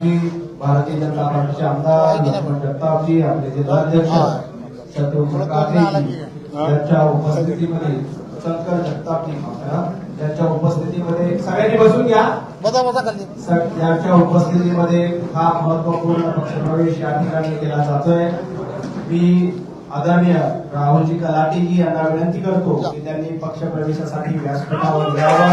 भारतीय जनता पार्टीचे आमदार लक्ष्मण जगतापजी आपले जिल्हाध्यक्ष शत्रुघ्न काटेजी यांच्या उपस्थितीमध्ये शंकर जगतापजी यांच्या उपस्थितीमध्ये सगळ्यांनी बसून घ्या. यांच्या उपस्थितीमध्ये हा महत्त्वपूर्ण पक्षप्रवेश या ठिकाणी केला जातोय. मी आदरणीय राहुलजी कलाटीजी यांना विनंती करतो की त्यांनी पक्षप्रवेशासाठी व्यासपीठावर यावं.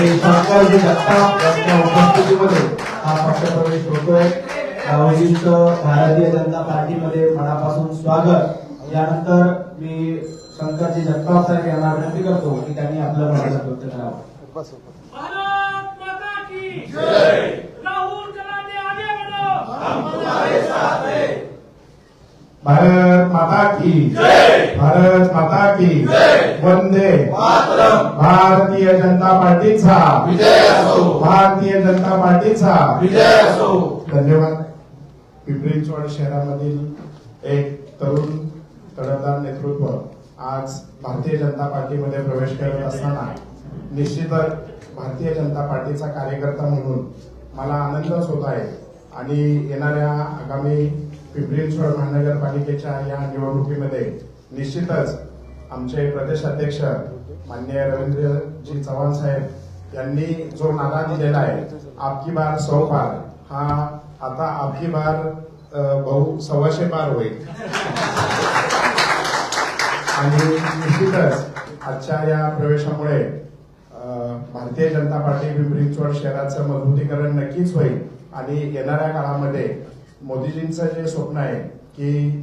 आणि शंकरजी जगताप यांच्या उपस्थितीमध्ये हा पक्षप्रवेश होतोय. राहुलजींचं भारतीय जनता पार्टीमध्ये मनापासून स्वागत. यानंतर मी शंकरजी जगताप साहेब यांना विनंती करतो की त्यांनी आपलं मनोगत व्यक्त करावं. बस भारत माता की जय. राहुल कलाटे आगे बढ़ो भारत माता की भारत माता की वंदे। भारतीय जनता पार्टीचा। भारतीय जनता पार्टीचा। धन्यवाद। पिंपरी चिंचवड शहरामधील एक तरुण तडफदार नेतृत्व आज भारतीय जनता पार्टीमध्ये प्रवेश करत असताना निश्चितच भारतीय जनता पार्टीचा कार्यकर्ता म्हणून मला आनंदच होत आहे. आणि येणाऱ्या आगामी पिंपरी चिंचवड महानगरपालिकेच्या या निवडणुकीमध्ये निश्चितच आमचे प्रदेश अध्यक्ष रवींद्रजी चव्हाण साहेब यांनी जो नारा दिलेला आहे आपकी बार सौ बार हा आता आपकी बार बहु सव्वाशे बार होईल. आणि निश्चितच आजच्या या प्रवेशामुळे भारतीय जनता पार्टी पिंपरी चिंचवड शहराचं मजबूतीकरण नक्कीच होईल आणि येणाऱ्या काळामध्ये मोदीजींचं जे स्वप्न आहे की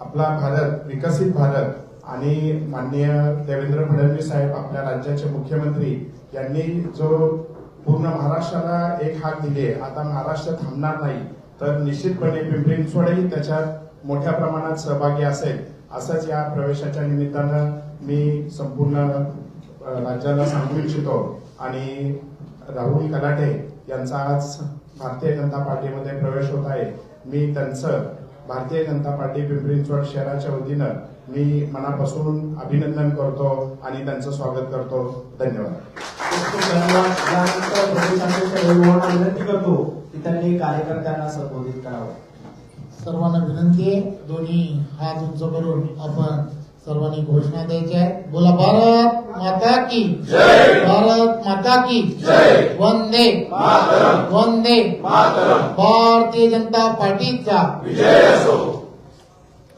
आपला भारत विकसित भारत आणि माननीय देवेंद्र फडणवीस साहेब आपल्या राज्याचे मुख्यमंत्री यांनी जो पूर्ण महाराष्ट्राला एक हात दिले आता महाराष्ट्र थांबणार नाही तर निश्चितपणे पिंपरी चिंचवडही त्याच्यात मोठ्या प्रमाणात सहभागी असेल असंच या प्रवेशाच्या निमित्तानं मी संपूर्ण राज्याला सांगू इच्छितो. आणि राहुल कलाटे यांचा आज भारतीय जनता पार्टीमध्ये प्रवेश होत आहे. मी त्यांचं भारतीय जनता पार्टी पिंपरी चिंचवड शहराच्या वतीनं मी मनापासून अभिनंदन करतो आणि त्यांचं स्वागत करतो. धन्यवाद. विनंती करतो की त्यांनी कार्यकर्त्यांना संबोधित करावं सर्वांना विनंती आहे. दोन्ही हात उंच करून आपण सर्वांनी घोषणा द्यायच्या आहेत बोला भारत माता की भारत माता की वंदे वंदे भारतीय जनता पार्टीचा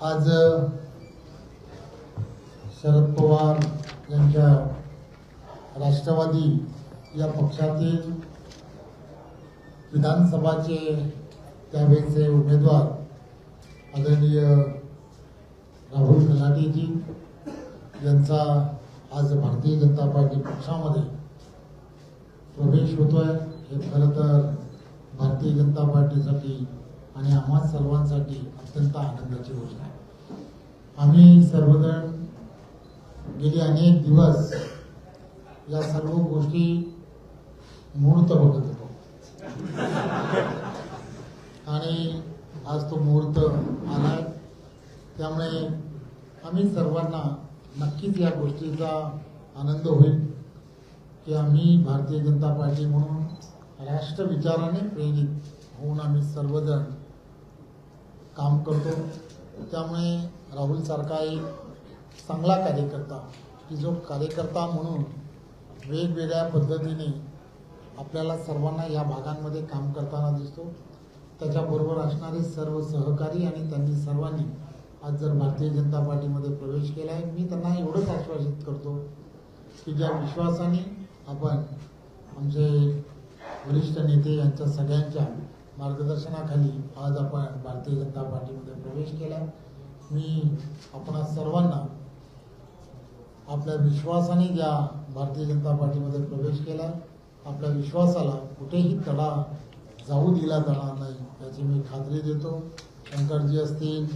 आज शरद पवार यांच्या राष्ट्रवादी या पक्षातील विधानसभाचे त्यावेळेचे उमेदवार आदरणीय राहुल कलाटीजी यांचा आज भारतीय जनता पार्टी पक्षामध्ये प्रवेश होतोय. हे खरं तर भारतीय जनता पार्टीसाठी आणि आम्हा सर्वांसाठी अत्यंत आनंदाची गोष्ट आहे. आम्ही सर्वजण गेले अनेक दिवस या सर्व गोष्टी मुहूर्त बघत होतो. आणि आज तो मुहूर्त आला त्यामुळे आम्ही सर्वांना नक्कीच या गोष्टीचा आनंद होईल की आम्ही भारतीय जनता पार्टी म्हणून राष्ट्र विचाराने प्रेरित होऊन आम्ही सर्वजण काम करतो. त्यामुळे राहुल सारखा एक चांगला कार्यकर्ता की जो कार्यकर्ता म्हणून वेगवेगळ्या पद्धतीने आपल्याला सर्वांना या भागांमध्ये काम करताना दिसतो. त्याच्याबरोबर असणारे सर्व सहकारी आणि त्यांनी सर्वांनी आज जर भारतीय जनता पार्टीमध्ये प्रवेश केला आहे मी त्यांना एवढंच आश्वासित करतो की ज्या विश्वासाने आपण आमचे वरिष्ठ नेते यांच्या सगळ्यांच्या मार्गदर्शनाखाली आज आपण भारतीय जनता पार्टीमध्ये प्रवेश केला मी आपणा सर्वांना आपल्या विश्वासाने ज्या भारतीय जनता पार्टीमध्ये प्रवेश केला आपल्या विश्वासाला कुठेही तडा जाऊ दिला जाणार नाही याची मी खात्री देतो. शंकरजी असतील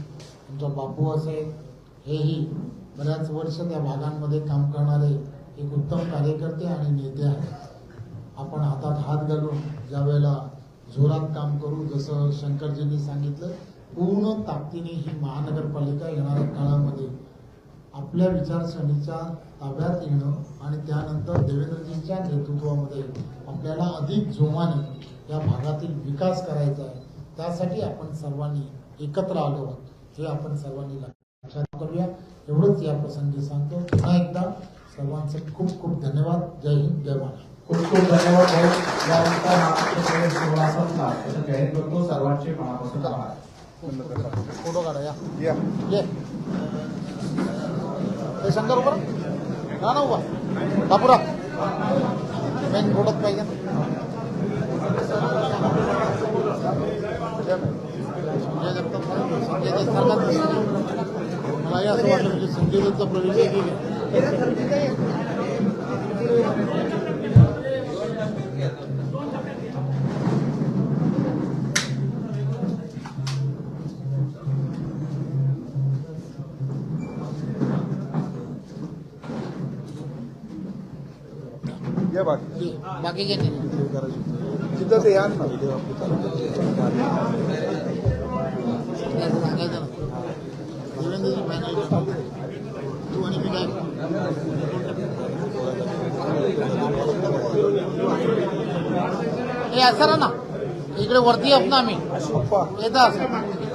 तुमचा बापू असेल हेही बऱ्याच वर्ष त्या भागांमध्ये काम करणारे एक उत्तम कार्यकर्ते आणि नेते आहेत. आपण हातात हात घालून ज्या वेळेला जोरात काम करू जसं शंकरजींनी सांगितलं पूर्ण ताकदीने ही महानगरपालिका येणाऱ्या काळामध्ये आपल्या विचारसरणीच्या ताब्यात येणं आणि त्यानंतर देवेंद्रजींच्या नेतृत्वामध्ये आपल्याला अधिक जोमाने या भागातील विकास करायचा आहे त्यासाठी आपण सर्वांनी एकत्र आलो आहोत. हे आपण सर्वांनी लक्षात करूया. एवढंच या प्रसंगी सांगतो. पुन्हा एकदा सर्वांचे खूप खूप धन्यवाद. जय हिंद जय महाराष्ट्र. खूप खूप धन्यवाद सोहळा संपला जाहीर करतो. सर्वांचे मनापासून आभार. फोटो काढा या. ये. हे शंकर उभा ना ना उभा बापुरा मेन रोडच पाहिजे ना. संजय जगताप साहेब, संजय देशसारखाच दिसतो. मलाही असं वाटलं म्हणजे संजय दत्तचा प्रवेश आहे की काय? ये बाकी ते बाकीचे नाही तिथं ते या ना त्याचं सांगायचं ना देवेंद्रजी फायनल तू आणि मी काय हे असं ना. इकडे वरती येत ना आम्ही. येतात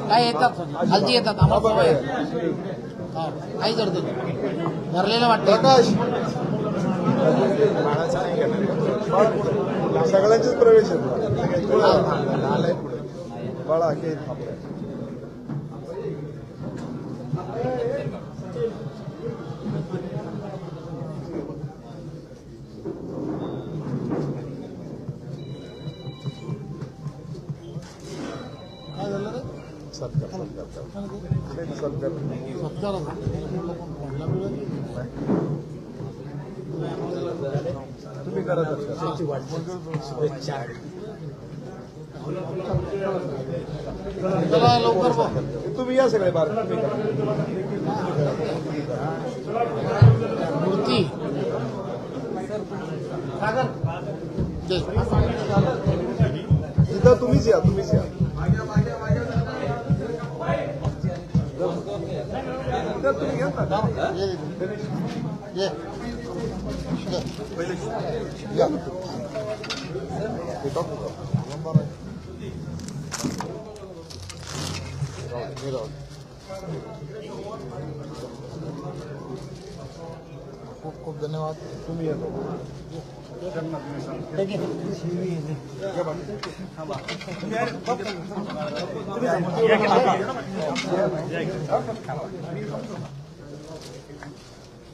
काय येतात? खालती येतात. आम्हाला आहे. हा, काही करतो भरलेलं वाटतं सगळ्यांचेच प्रवेश आहे सत्कार सत्कार सत्कार तुम्ही करा सत्कार लवकर तुम्ही या सगळे बार. तुम्ही करा तिथं तुम्ही घ्या ना ये ये ये. या हे टाकू का? हे राहू. खूप खूप धन्यवाद तुम्ही या अरे